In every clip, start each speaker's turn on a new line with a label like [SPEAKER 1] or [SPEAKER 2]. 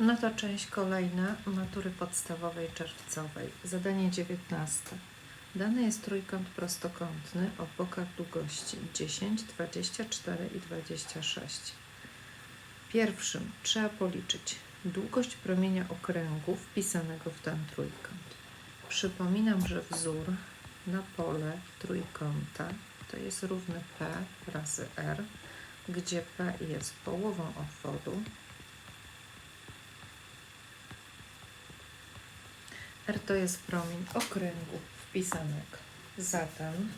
[SPEAKER 1] No to część kolejna matury podstawowej czerwcowej. Zadanie 19. Dany jest trójkąt prostokątny o bokach długości 10, 24 i 26. Pierwszym trzeba policzyć długość promienia okręgu wpisanego w ten trójkąt. Przypominam, że wzór na pole trójkąta to jest równy P razy R, gdzie P jest połową obwodu, R to jest promień okręgu wpisanego. Zatem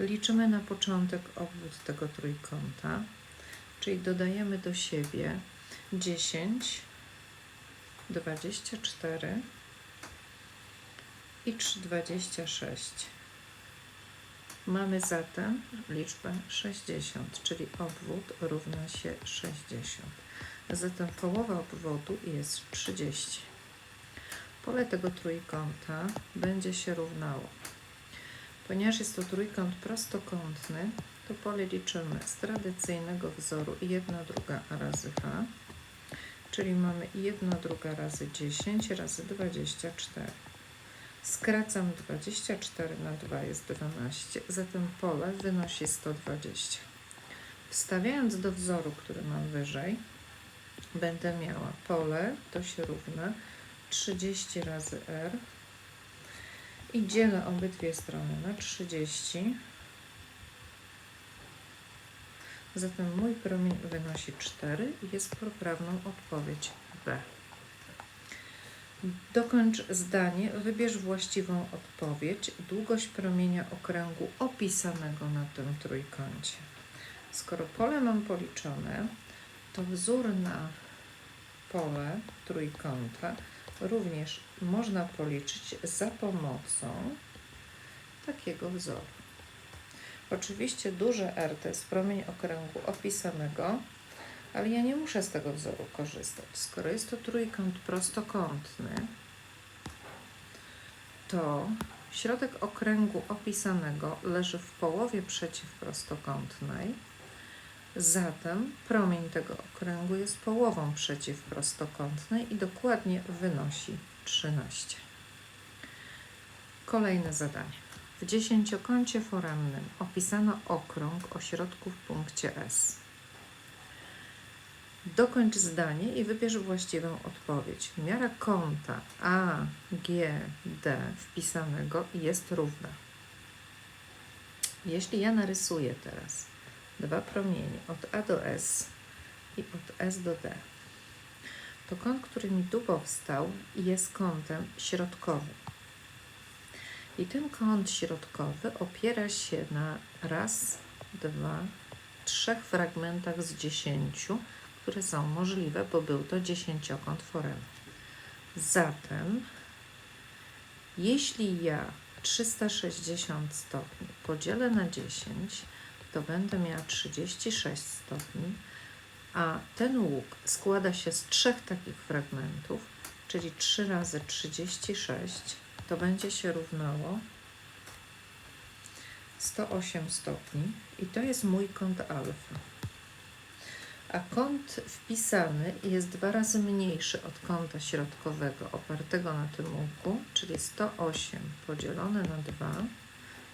[SPEAKER 1] liczymy na początek obwód tego trójkąta, czyli dodajemy do siebie 10, 24 i 3, 26. Mamy zatem liczbę 60, czyli obwód równa się 60. Zatem połowa obwodu jest 30. Pole tego trójkąta będzie się równało. Ponieważ jest to trójkąt prostokątny, to pole liczymy z tradycyjnego wzoru 1 druga razy h, czyli mamy 1 druga razy 10 razy 24. Skracam 24 na 2 jest 12, zatem pole wynosi 120. Wstawiając do wzoru, który mam wyżej, będę miała pole, to się równa 30 razy r i dzielę obydwie strony na 30. Zatem mój promień wynosi 4 i jest poprawną odpowiedź B. Dokończ zdanie, wybierz właściwą odpowiedź. Długość promienia okręgu opisanego na tym trójkącie. Skoro pole mam policzone, to wzór na pole trójkąta również można policzyć za pomocą takiego wzoru. Oczywiście duże R to jest promień okręgu opisanego, ale ja nie muszę z tego wzoru korzystać. Skoro jest to trójkąt prostokątny, to środek okręgu opisanego leży w połowie przeciwprostokątnej, zatem promień tego okręgu jest połową przeciwprostokątnej i dokładnie wynosi 13. Kolejne zadanie. W dziesięciokącie foremnym opisano okrąg o środku w punkcie S. Dokończ zdanie i wybierz właściwą odpowiedź. Miara kąta AGD wpisanego jest równa. Jeśli ja narysuję teraz dwa promienie od A do S i od S do D, to kąt, który mi tu powstał, jest kątem środkowym. I ten kąt środkowy opiera się na raz, dwa, trzech fragmentach z dziesięciu, które są możliwe, bo był to dziesięciokąt foremny. Zatem, jeśli ja 360 stopni podzielę na 10, to będę miała 36 stopni, a ten łuk składa się z trzech takich fragmentów, czyli 3 razy 36, to będzie się równało 108 stopni i to jest mój kąt alfa. A kąt wpisany jest dwa razy mniejszy od kąta środkowego opartego na tym łuku, czyli 108 podzielone na 2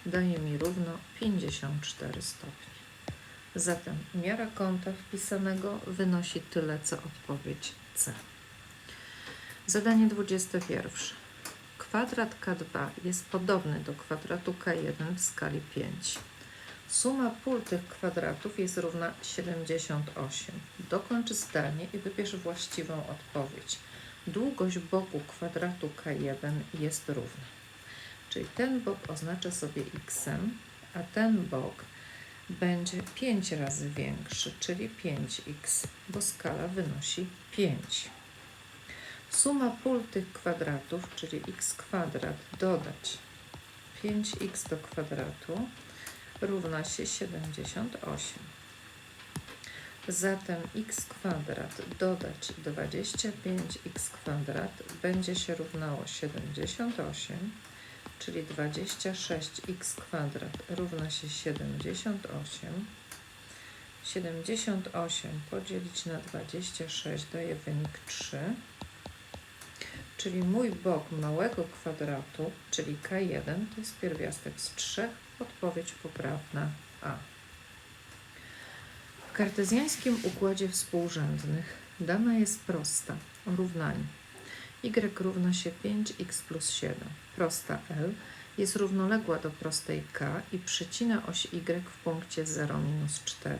[SPEAKER 1] daje mi równo 54 stopni. Zatem miara kąta wpisanego wynosi tyle, co odpowiedź C. Zadanie 21. Kwadrat K2 jest podobny do kwadratu K1 w skali 5. Suma pól tych kwadratów jest równa 78. Dokończ zdanie i wybierz właściwą odpowiedź. Długość boku kwadratu K1 jest równa. Czyli ten bok oznacza sobie x, a ten bok będzie 5 razy większy, czyli 5x, bo skala wynosi 5. Suma pól tych kwadratów, czyli x kwadrat dodać 5x do kwadratu równa się 78. Zatem x kwadrat dodać 25x kwadrat będzie się równało 78, czyli 26x kwadrat równa się 78. 78 podzielić na 26 daje wynik 3. Czyli mój bok małego kwadratu, czyli K1, to jest pierwiastek z 3. Odpowiedź poprawna A. W kartezjańskim układzie współrzędnych dana jest prosta o równaniu y równa się 5x plus 7. Prosta L jest równoległa do prostej K i przecina oś y w punkcie 0 minus 4.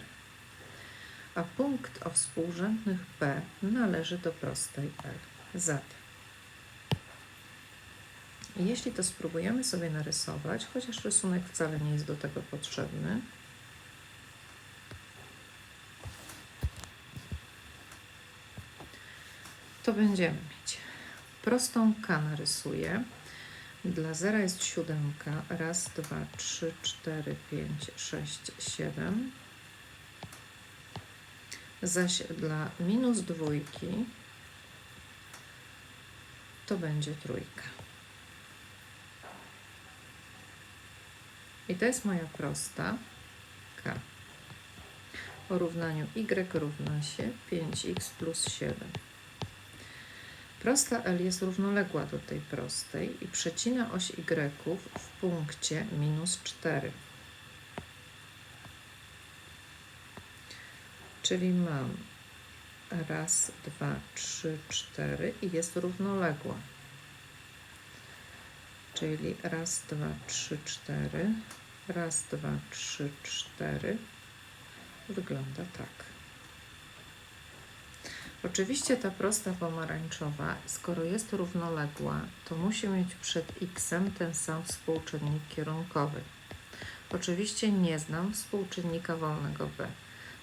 [SPEAKER 1] A punkt o współrzędnych P należy do prostej L. Zatem, jeśli to spróbujemy sobie narysować, chociaż rysunek wcale nie jest do tego potrzebny, to będziemy mieć prostą K narysuję. Dla zera jest siódemka. Raz, dwa, trzy, cztery, pięć, sześć, siedem. Zaś dla minus dwójki to będzie trójka. I to jest moja prosta K. O równaniu y równa się 5x plus 7. Prosta L jest równoległa do tej prostej i przecina oś y w punkcie minus 4. Czyli mam raz, dwa, trzy, cztery i jest równoległa. Czyli raz, dwa, trzy, cztery, raz, dwa, trzy, cztery. Wygląda tak. Oczywiście ta prosta pomarańczowa, skoro jest równoległa, to musi mieć przed x ten sam współczynnik kierunkowy. Oczywiście nie znam współczynnika wolnego b.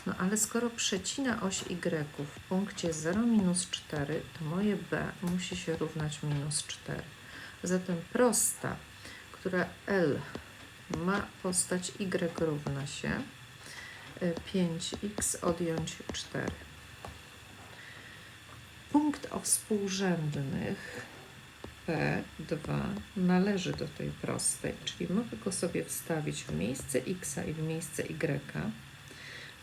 [SPEAKER 1] No ale skoro przecina oś y w punkcie 0 minus 4, to moje b musi się równać minus 4. Zatem prosta, która L ma postać y równa się 5x y, odjąć 4. Punkt o współrzędnych P2 należy do tej prostej, czyli mogę go sobie wstawić w miejsce x i w miejsce y,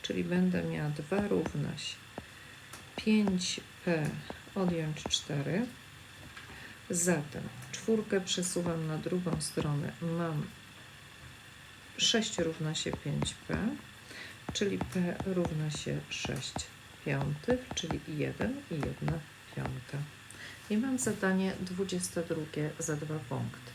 [SPEAKER 1] czyli będę miała 2 równa się 5p odjąć 4. Zatem czwórkę przesuwam na drugą stronę. Mam 6 równa się 5p, czyli p równa się 6 piątych, czyli 1 i 1 piąta. I mam zadanie 22 za dwa punkty.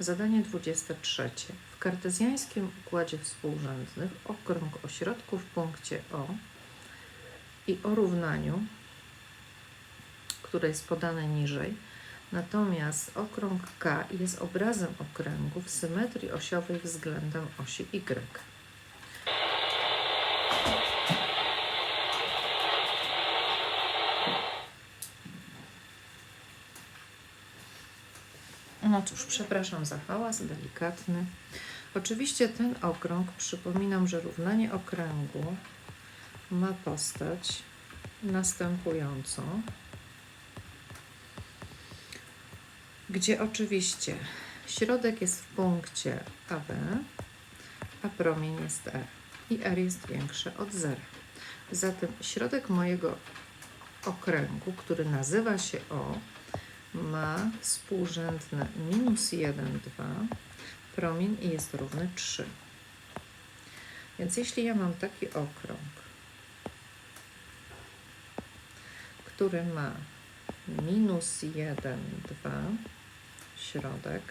[SPEAKER 1] Zadanie 23. W kartezjańskim układzie współrzędnych okrąg o środku w punkcie O i o równaniu, które jest podane niżej, natomiast okrąg K jest obrazem okręgu w symetrii osiowej względem osi Y. cóż, przepraszam za hałas, delikatny. Oczywiście ten okrąg, przypominam, że równanie okręgu ma postać następującą, gdzie oczywiście środek jest w punkcie AB, a promień jest R i R jest większe od zera. Zatem środek mojego okręgu, który nazywa się O, ma współrzędne minus 1, 2, promień i jest równy 3. Więc jeśli ja mam taki okrąg, który ma minus 1, 2, środek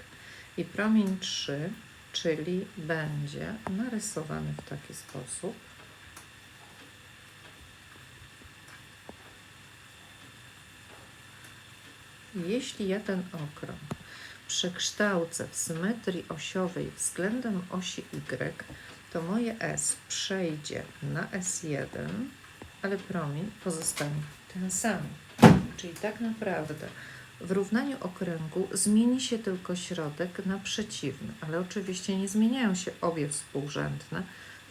[SPEAKER 1] i promień 3, czyli będzie narysowany w taki sposób, Jeśli ja ten okrąg przekształcę w symetrii osiowej względem osi Y, to moje S przejdzie na S1, ale promień pozostanie ten sam. Czyli tak naprawdę w równaniu okręgu zmieni się tylko środek na przeciwny, ale oczywiście nie zmieniają się obie współrzędne,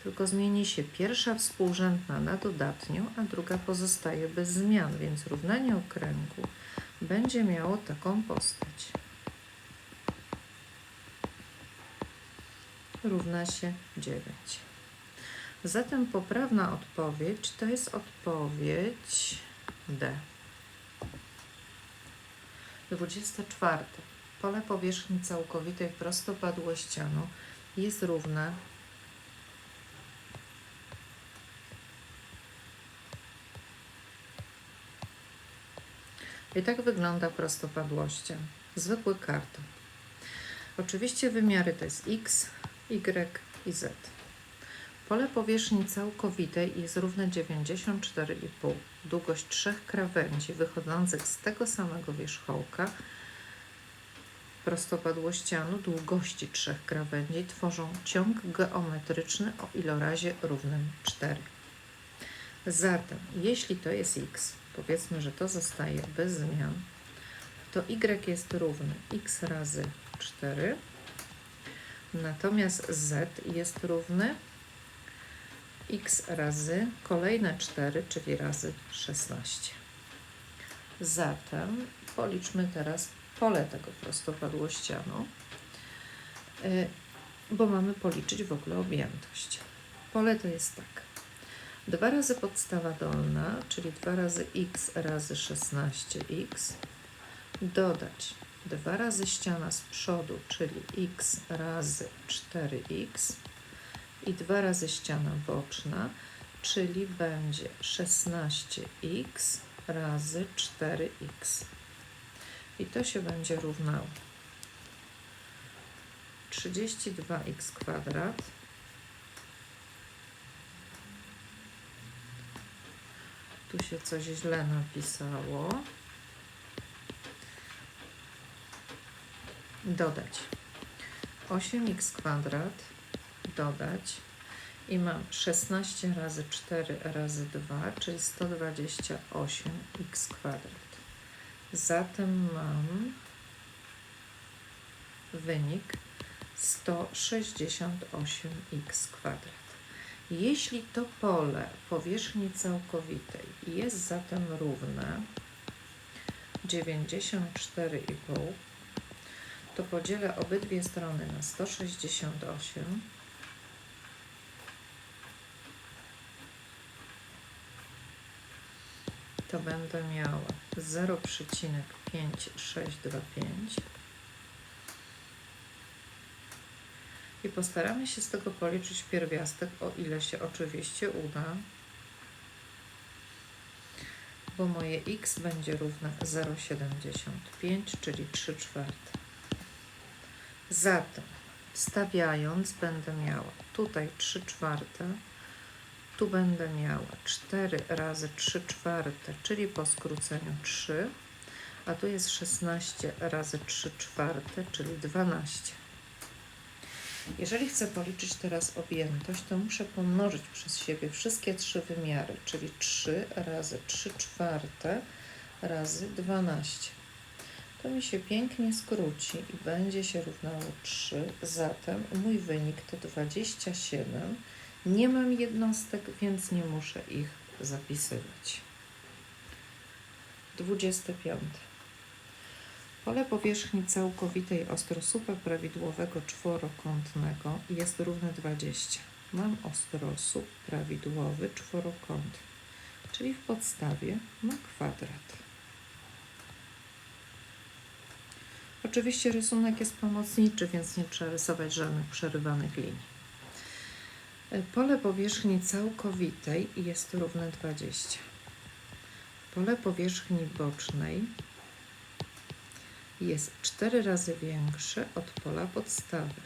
[SPEAKER 1] tylko zmieni się pierwsza współrzędna na dodatnią, a druga pozostaje bez zmian, więc równanie okręgu będzie miało taką postać. Równa się 9. Zatem poprawna odpowiedź to jest odpowiedź D. 24. Pole powierzchni całkowitej prostopadłościanu jest równe I tak wygląda prostopadłościan. Zwykły karton. Oczywiście wymiary to jest x, y i z. Pole powierzchni całkowitej jest równe 94,5. Długość trzech krawędzi wychodzących z tego samego wierzchołka prostopadłościanu długości trzech krawędzi tworzą ciąg geometryczny o ilorazie równym 4. Zatem, jeśli to jest x, powiedzmy, że to zostaje bez zmian, to y jest równy x razy 4, natomiast z jest równy x razy kolejne 4, czyli razy 16. Zatem policzmy teraz pole tego prostopadłościanu, y, bo mamy policzyć w ogóle objętość. Pole to jest tak. 2 razy podstawa dolna, czyli 2 razy x razy 16x, dodać 2 razy ściana z przodu, czyli x razy 4x i 2 razy ściana boczna, czyli będzie 16x razy 4x. I to się będzie równało. 32x kwadrat tu się coś źle napisało. Dodać 8x kwadrat, dodać i mam 16 razy 4 razy 2, czyli 128x kwadrat. Zatem mam wynik 168x kwadrat. Jeśli to pole powierzchni całkowitej jest zatem równe 94,5, to podzielę obydwie strony na 168. To będę miała 0,5625 i postaramy się z tego policzyć pierwiastek, o ile się oczywiście uda, bo moje x będzie równe 0,75, czyli 3 czwarte. Zatem stawiając będę miała tutaj 3 czwarte, tu będę miała 4 razy 3 czwarte, czyli po skróceniu 3, a tu jest 16 razy 3 czwarte, czyli 12. Jeżeli chcę policzyć teraz objętość, to muszę pomnożyć przez siebie wszystkie trzy wymiary, czyli 3 razy 3 czwarte razy 12. To mi się pięknie skróci i będzie się równało 3. Zatem mój wynik to 27. Nie mam jednostek, więc nie muszę ich zapisywać. 25. Pole powierzchni całkowitej ostrosłupa prawidłowego czworokątnego jest równe 20. Mam ostrosłup prawidłowy czworokątny, czyli w podstawie ma kwadrat. Oczywiście rysunek jest pomocniczy, więc nie trzeba rysować żadnych przerywanych linii. Pole powierzchni całkowitej jest równe 20. Pole powierzchni bocznej jest 4 razy większy od pola podstawy.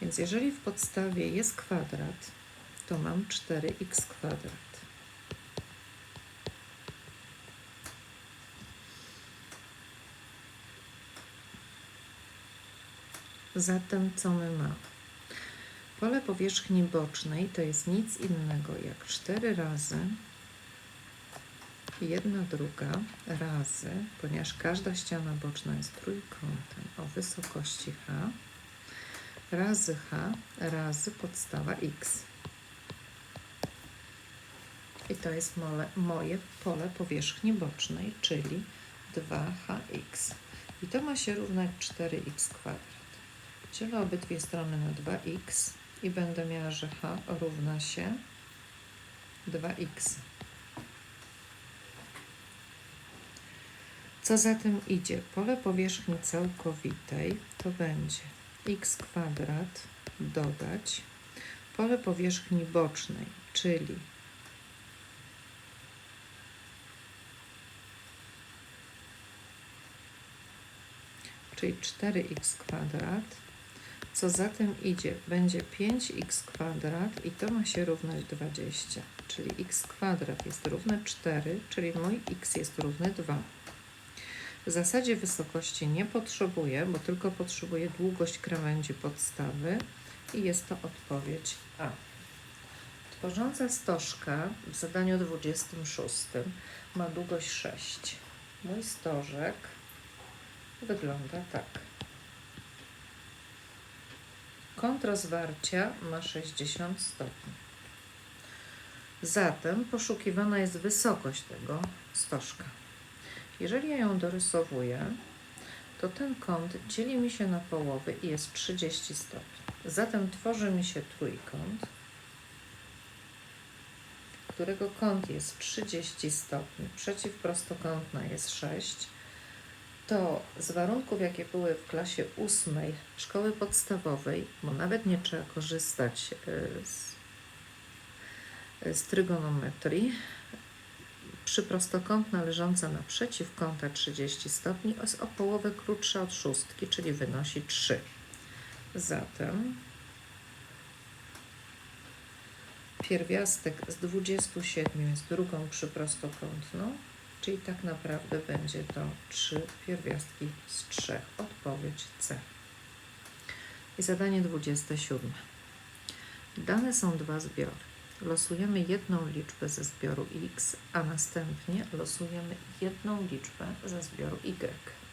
[SPEAKER 1] Więc jeżeli w podstawie jest kwadrat, to mam 4x kwadrat. Zatem co my mamy? Pole powierzchni bocznej to jest nic innego jak 4 razy jedna druga razy, ponieważ każda ściana boczna jest trójkątem o wysokości h, razy h razy podstawa x. I to jest mole, moje pole powierzchni bocznej, czyli 2hx. I to ma się równać 4x kwadrat. Dzielę obydwie strony na 2x i będę miała, że h równa się 2x. Co za tym idzie? Pole powierzchni całkowitej to będzie x kwadrat dodać pole powierzchni bocznej, czyli czyli 4x kwadrat. Co za tym idzie? Będzie 5x kwadrat i to ma się równać 20, czyli x kwadrat jest równe 4, czyli mój x jest równy 2. W zasadzie wysokości nie potrzebuję, bo tylko potrzebuję długość krawędzi podstawy i jest to odpowiedź A. Tworząca stożka w zadaniu 26 ma długość 6. Mój stożek wygląda tak. Kąt rozwarcia ma 60 stopni. Zatem poszukiwana jest wysokość tego stożka. Jeżeli ja ją dorysowuję, to ten kąt dzieli mi się na połowy i jest 30 stopni. Zatem tworzy mi się trójkąt, którego kąt jest 30 stopni, przeciwprostokątna jest 6, to z warunków, jakie były w klasie ósmej szkoły podstawowej, bo nawet nie trzeba korzystać y, z, z trygonometrii, przyprostokątna leżąca naprzeciw kąta 30 stopni jest o połowę krótsza od szóstki, czyli wynosi 3. Zatem pierwiastek z 27 jest drugą przyprostokątną, czyli tak naprawdę będzie to 3 pierwiastki z 3. Odpowiedź C. I zadanie 27. Dane są dwa zbiory. Losujemy jedną liczbę ze zbioru x, a następnie losujemy jedną liczbę ze zbioru y.